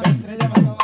Estrella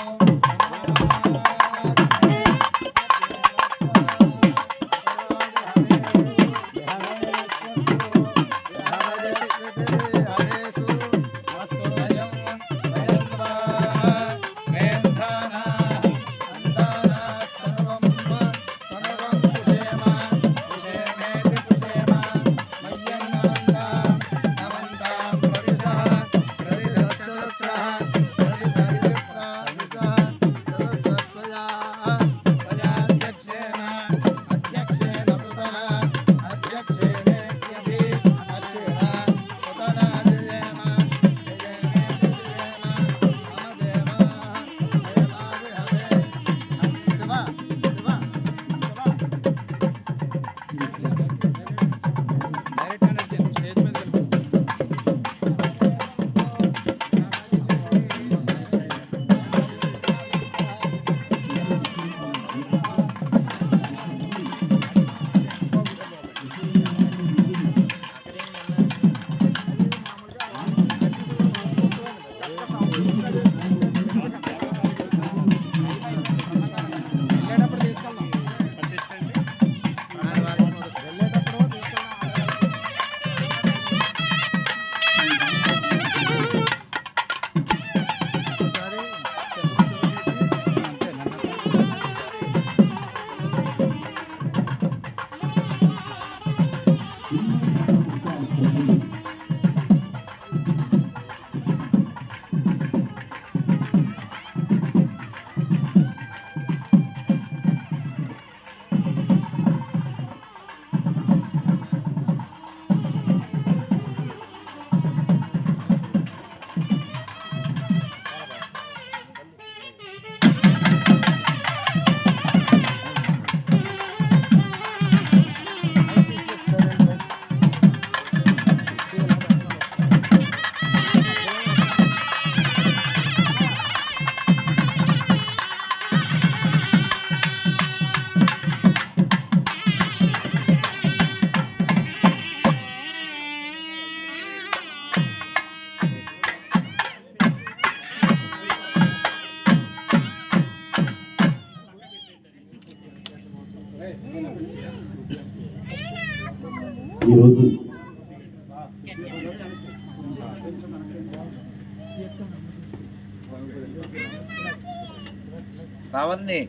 Savarni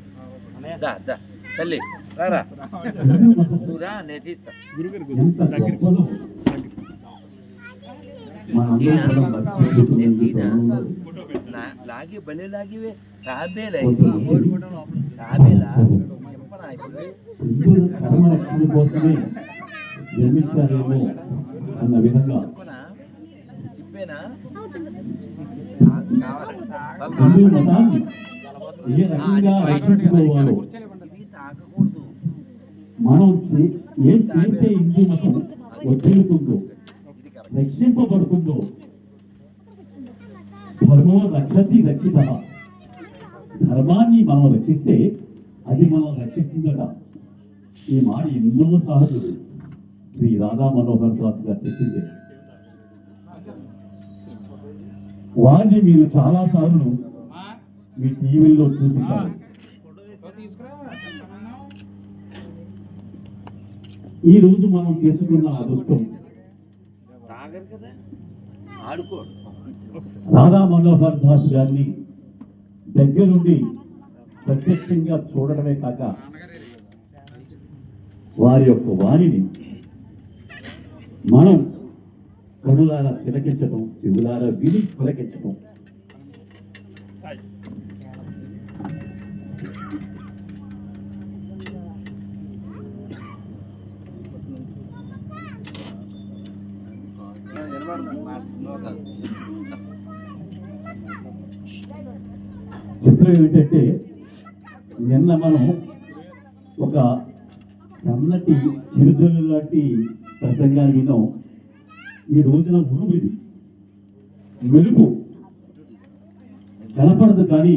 దా దా తల్లి రారా నువ్వు రా నేను తీస్తా ఎంత గొప్పలో మనందరం కూడా నేను బతికేటువంటి తీనా గౌరవంలో నా- లాగి బలి లాగివే తాబేలా ఇది తాబేలా చెప్పనా ఇప్పుడు వృద్ధుల కర్మ రక్షణ కోసమే జన్మించారేమో అన్న విధంగా చెప్పనా చెప్పేనా హిందూ మతాన్ని ఏ రకంగా రక్షించుకోవాలో మనం ఏం చేస్తే హిందూ మతం కరెక్ట్ రక్షింపబడుతుందో ధర్మో రక్షతి రక్షిత. ధర్మాన్ని మనం రక్షిస్తే అది మనం రక్షిస్తుందట. ఈ మాట ఎన్నో సార్లు శ్రీ రాధా మనోహర్ దాస్ గారు చెప్పింది. వారిని మీరు చాలా సార్లు మీ టీవీల్లో చూస్తుంటారు ఈ రోజు మనం చేసుకున్న అదృష్టం. తాగరు కదా? ఆడుకోడు. రాధా మనోహర్ దాస్ గారిని దగ్గరుండి ప్రత్యక్షంగా చూడడమే కాక వారి యొక్క వాణిని మనం కనులారా తిలకించడం చెవులారా విని తిలకించడం చిత్రం ఏమిటంటే నిన్న మనం ఒక సన్నటి చిరుజల్లు లాంటి ప్రసంగాన్ని విన్నాం. ఈ రోజున ఉరుమిది మెరుపు కనపడదు కానీ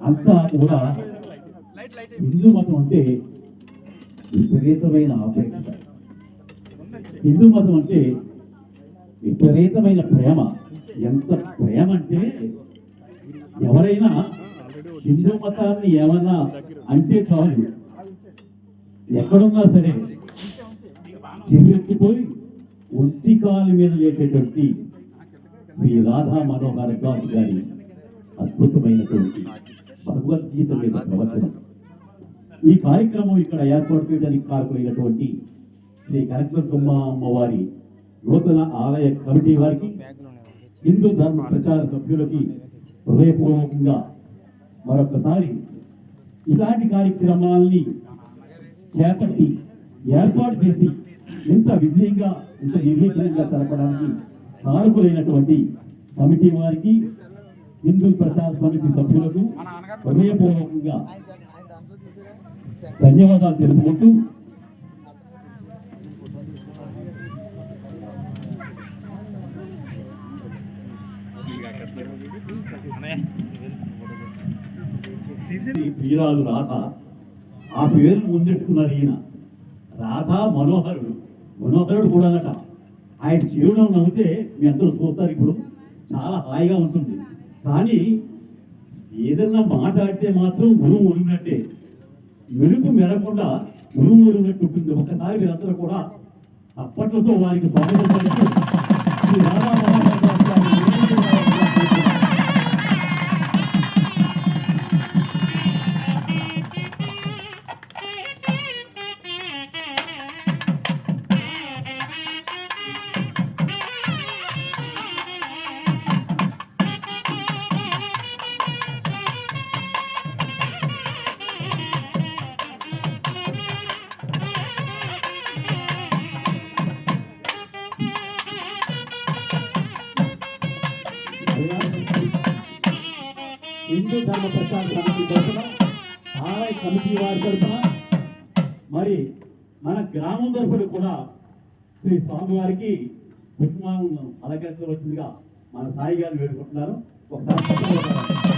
అంతా కూడా హిందూ మతం అంటే విపరీతమైన ఆపేక్ష. హిందూ మతం అంటే విపరీతమైన ప్రేమ. ఎంత ప్రేమ అంటే ఎవరైనా హిందూ మతాన్ని ఏమన్నా అంటే కాదు ఎక్కడున్నా సరే చిరెత్తిపోయి ఒంటి కాలు మీద లేచేటువంటి శ్రీ రాధా మనోహర్ దాస్ గారి అద్భుతమైనటువంటి భగవద్గీత మీద ప్రవచనం. ఈ కార్యక్రమం ఇక్కడ ఏర్పాటు చేయడానికి కారకులైనటువంటి శ్రీ కనకదుర్గమ్మ అమ్మవారి నూతన ఆలయ కమిటీ వారికి హిందూ ధర్మ ప్రచార సభ్యులకి హృదయపూర్వకంగా మరొకసారి ఇలాంటి కార్యక్రమాల్ని చేపట్టి ఏర్పాటు చేసి ఇంత విజయంగా ఇంత నిర్విఘ్నంగా జరపడానికి కారకులైనటువంటి కమిటీ వారికి హిందూ ప్రచార సమితి సభ్యులకు హృదయపూర్వకంగా ధన్యవాదాలు తెలుపుకుంటూ ఈ రాధ ఆ పేరు ముందెట్టుకున్నారు ఈయన. రాధా మనోహరుడు. మనోహరుడు కూడా అనట ఆయన జీవనం నమ్మితే మీ అందరూ చూస్తారు ఇప్పుడు. చాలా హాయిగా ఉంటుంది. కానీ ఏదన్నా మాట్లాడితే మాత్రం గురువు ఉరిగినట్టే మెరుపు మెరకుండా గురువు ఉరిగినట్టు ఉంటుంది. ఒకసారి మీరందరూ కూడా అప్పట్లతో వారికి స్వాగతం హిందూ ధర్మ ప్రచార సమితి తరఫున ఆలయ కమిటీ వారి తరఫున మరి మన గ్రామం తరఫున కూడా శ్రీ స్వామివారికి ఉపమానం అలంకరించవలసిందిగా మన సాయి గారిని వేడుకుంటున్నారు ఒకసారి